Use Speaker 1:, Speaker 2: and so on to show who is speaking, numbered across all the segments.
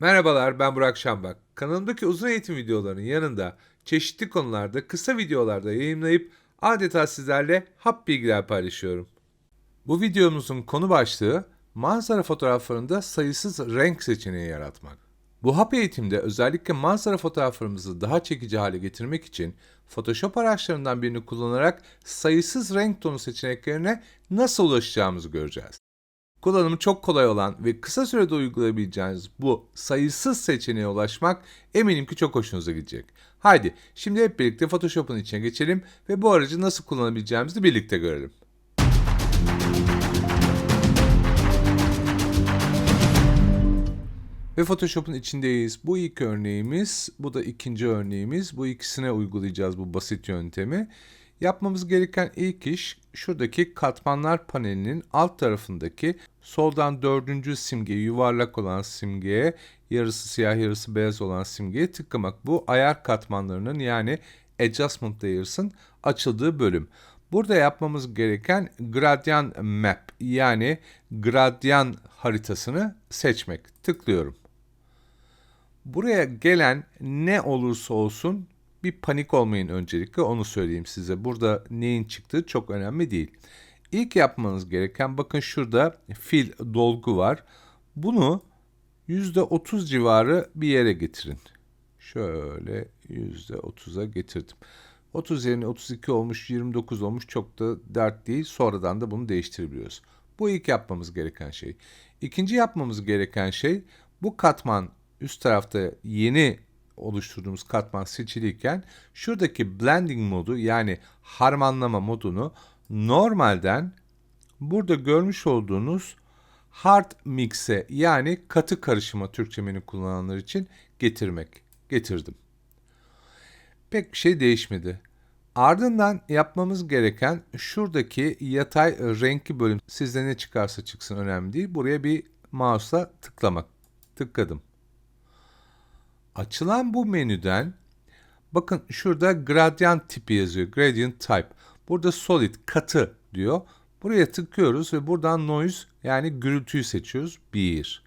Speaker 1: Merhabalar ben Burak Şambak. Kanalımdaki uzun eğitim videolarının yanında çeşitli konularda kısa videolarda yayınlayıp adeta sizlerle hap bilgiler paylaşıyorum. Bu videomuzun konu başlığı manzara fotoğraflarında sayısız renk seçeneği yaratmak. Bu hap eğitimde özellikle manzara fotoğraflarımızı daha çekici hale getirmek için Photoshop araçlarından birini kullanarak sayısız renk tonu seçeneklerine nasıl ulaşacağımızı göreceğiz. Kullanımı çok kolay olan ve kısa sürede uygulayabileceğiniz bu sayısız seçeneğe ulaşmak eminim ki çok hoşunuza gidecek. Haydi şimdi hep birlikte Photoshop'un içine geçelim ve bu aracı nasıl kullanabileceğimizi birlikte görelim. Ve Photoshop'un içindeyiz. Bu ilk örneğimiz, bu da ikinci örneğimiz. Bu ikisine uygulayacağız bu basit yöntemi. Yapmamız gereken ilk iş şuradaki katmanlar panelinin alt tarafındaki soldan dördüncü simge yuvarlak olan simgeye yarısı siyah yarısı beyaz olan simgeye tıklamak. Bu ayar katmanlarının yani adjustment layers'ın açıldığı bölüm. Burada yapmamız gereken gradyan map yani gradyan haritasını seçmek. Tıklıyorum. Buraya gelen ne olursa olsun bir panik olmayın öncelikle onu söyleyeyim size. Burada neyin çıktığı çok önemli değil. İlk yapmanız gereken bakın şurada fil dolgu var. Bunu %30 civarı bir yere getirin. Şöyle %30'a getirdim. 30 yerine 32 olmuş, 29 olmuş çok da dert değil. Sonradan da bunu değiştirebiliyoruz. Bu ilk yapmamız gereken şey. İkinci yapmamız gereken şey bu katman üst tarafta yeni oluşturduğumuz katman seçiliyken şuradaki blending modu yani harmanlama modunu normalden burada görmüş olduğunuz hard mix'e yani katı karışıma Türkçe menü kullananlar için getirmek. Getirdim. Pek bir şey değişmedi. Ardından yapmamız gereken şuradaki yatay renkli bölüm sizde ne çıkarsa çıksın önemli değil. Buraya bir mouse'la tıklamak. Tıkladım. Açılan bu menüden bakın şurada gradient tipi yazıyor. Gradient type. Burada solid katı diyor. Buraya tıklıyoruz ve buradan noise yani gürültüyü seçiyoruz. 1.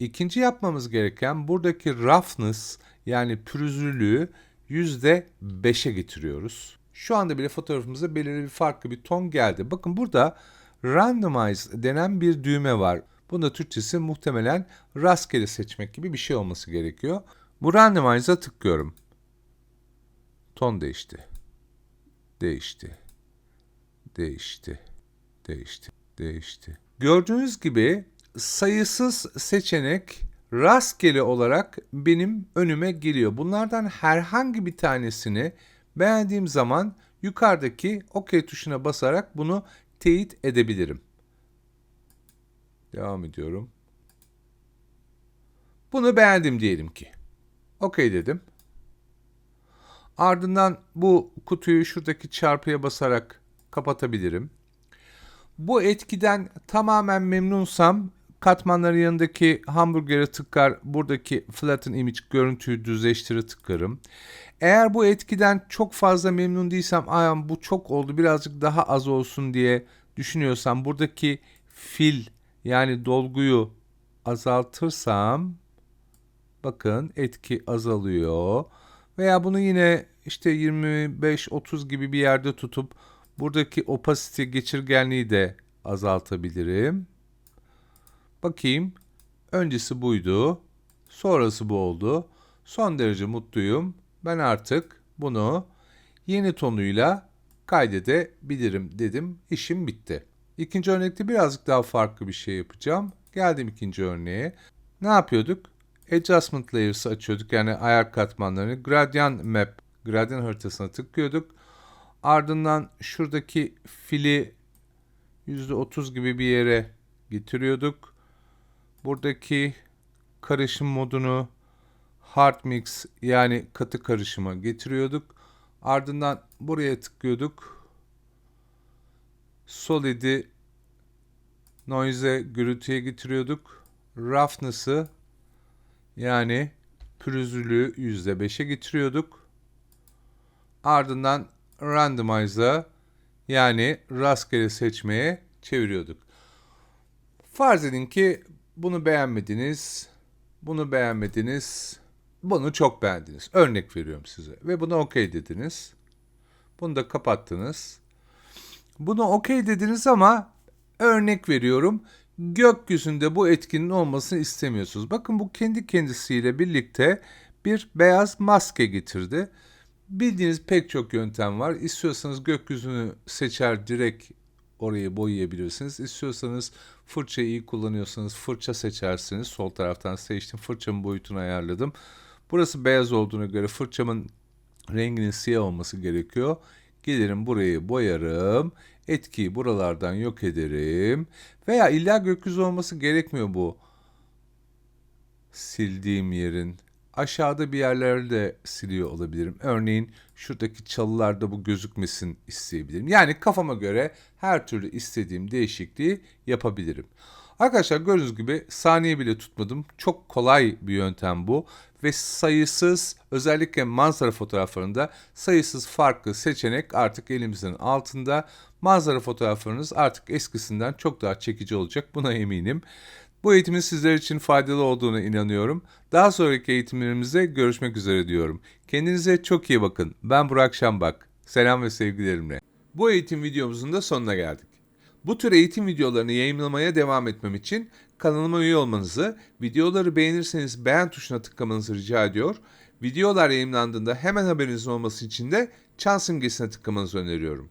Speaker 1: İkinci yapmamız gereken buradaki roughness yani pürüzlülüğü %5'e getiriyoruz. Şu anda bile fotoğrafımıza belirli bir farklı bir ton geldi. Bakın burada randomize denen bir düğme var. Bunda Türkçesi muhtemelen rastgele seçmek gibi bir şey olması gerekiyor. Bu randomize'a tıklıyorum. Ton değişti. Değişti. Değişti. Değişti. Değişti. Gördüğünüz gibi sayısız seçenek rastgele olarak benim önüme geliyor. Bunlardan herhangi bir tanesini beğendiğim zaman yukarıdaki OK tuşuna basarak bunu teyit edebilirim. Devam ediyorum. Bunu beğendim diyelim ki. OK dedim. Ardından bu kutuyu şuradaki çarpıya basarak kapatabilirim. Bu etkiden tamamen memnunsam katmanların yanındaki hamburgere tıklar, buradaki flatten image görüntüyü düzleştire tıklarım. Eğer bu etkiden çok fazla memnun değilsem, ayağım bu çok oldu birazcık daha az olsun diye düşünüyorsam buradaki fil yani dolguyu azaltırsam bakın etki azalıyor. Veya bunu yine işte 25-30 gibi bir yerde tutup buradaki opacity geçirgenliği de azaltabilirim. Bakayım. Öncesi buydu. Sonrası bu oldu. Son derece mutluyum. Ben artık bunu yeni tonuyla kaydedebilirim dedim. İşim bitti. İkinci örnekte birazcık daha farklı bir şey yapacağım. Geldim ikinci örneğe. Ne yapıyorduk? Adjustment Layers'ı açıyorduk. Yani ayar katmanlarını. Gradient Map, gradient haritasına tıklıyorduk. Ardından şuradaki fili %30 gibi bir yere getiriyorduk. Buradaki karışım modunu hard mix yani katı karışıma getiriyorduk. Ardından buraya tıklıyorduk. Solid'i noise'e gürültüye getiriyorduk. Roughness'ı yani pürüzlülüğü %5'e getiriyorduk. Ardından randomize'a yani rastgele seçmeye çeviriyorduk. Farz edin ki bunu beğenmediniz. Bunu beğenmediniz. Bunu çok beğendiniz. Örnek veriyorum size. Ve buna okey dediniz. Bunu da kapattınız. Buna okey dediniz ama örnek veriyorum. Gökyüzünde bu etkinin olmasını istemiyorsunuz. Bakın bu kendi kendisiyle birlikte bir beyaz maske getirdi. Bildiğiniz pek çok yöntem var. İstiyorsanız gökyüzünü seçer direkt orayı boyayabilirsiniz. İstiyorsanız fırçayı iyi kullanıyorsanız fırça seçersiniz. Sol taraftan seçtim. Fırçamın boyutunu ayarladım. Burası beyaz olduğuna göre fırçamın renginin siyah olması gerekiyor. Gelirim burayı boyarım. Etkiyi buralardan yok ederim. Veya illa gökyüzü olması gerekmiyor bu sildiğim yerin. Aşağıda bir yerlerde siliyor olabilirim. Örneğin şuradaki çalılarda bu gözükmesin isteyebilirim. Yani kafama göre her türlü istediğim değişikliği yapabilirim. Arkadaşlar gördüğünüz gibi saniye bile tutmadım. Çok kolay bir yöntem bu. Ve sayısız özellikle manzara fotoğraflarında sayısız farklı seçenek artık elimizin altında. Manzara fotoğraflarınız artık eskisinden çok daha çekici olacak buna eminim. Bu eğitimin sizler için faydalı olduğuna inanıyorum. Daha sonraki eğitimlerimizde görüşmek üzere diyorum. Kendinize çok iyi bakın. Ben Burak Şambak. Selam ve sevgilerimle. Bu eğitim videomuzun da sonuna geldik. Bu tür eğitim videolarını yayınlamaya devam etmem için kanalıma üye olmanızı, videoları beğenirseniz beğen tuşuna tıklamanızı rica ediyor. Videolar yayınlandığında hemen haberinizin olması için de çan simgesine tıklamanızı öneriyorum.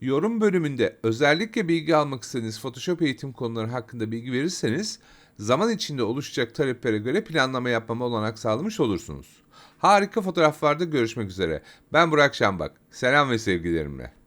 Speaker 1: Yorum bölümünde özellikle bilgi almak istediğiniz Photoshop eğitim konuları hakkında bilgi verirseniz zaman içinde oluşacak taleplere göre planlama yapmama olanak sağlamış olursunuz. Harika fotoğraflarda görüşmek üzere. Ben Burak Şambak. Selam ve sevgilerimle.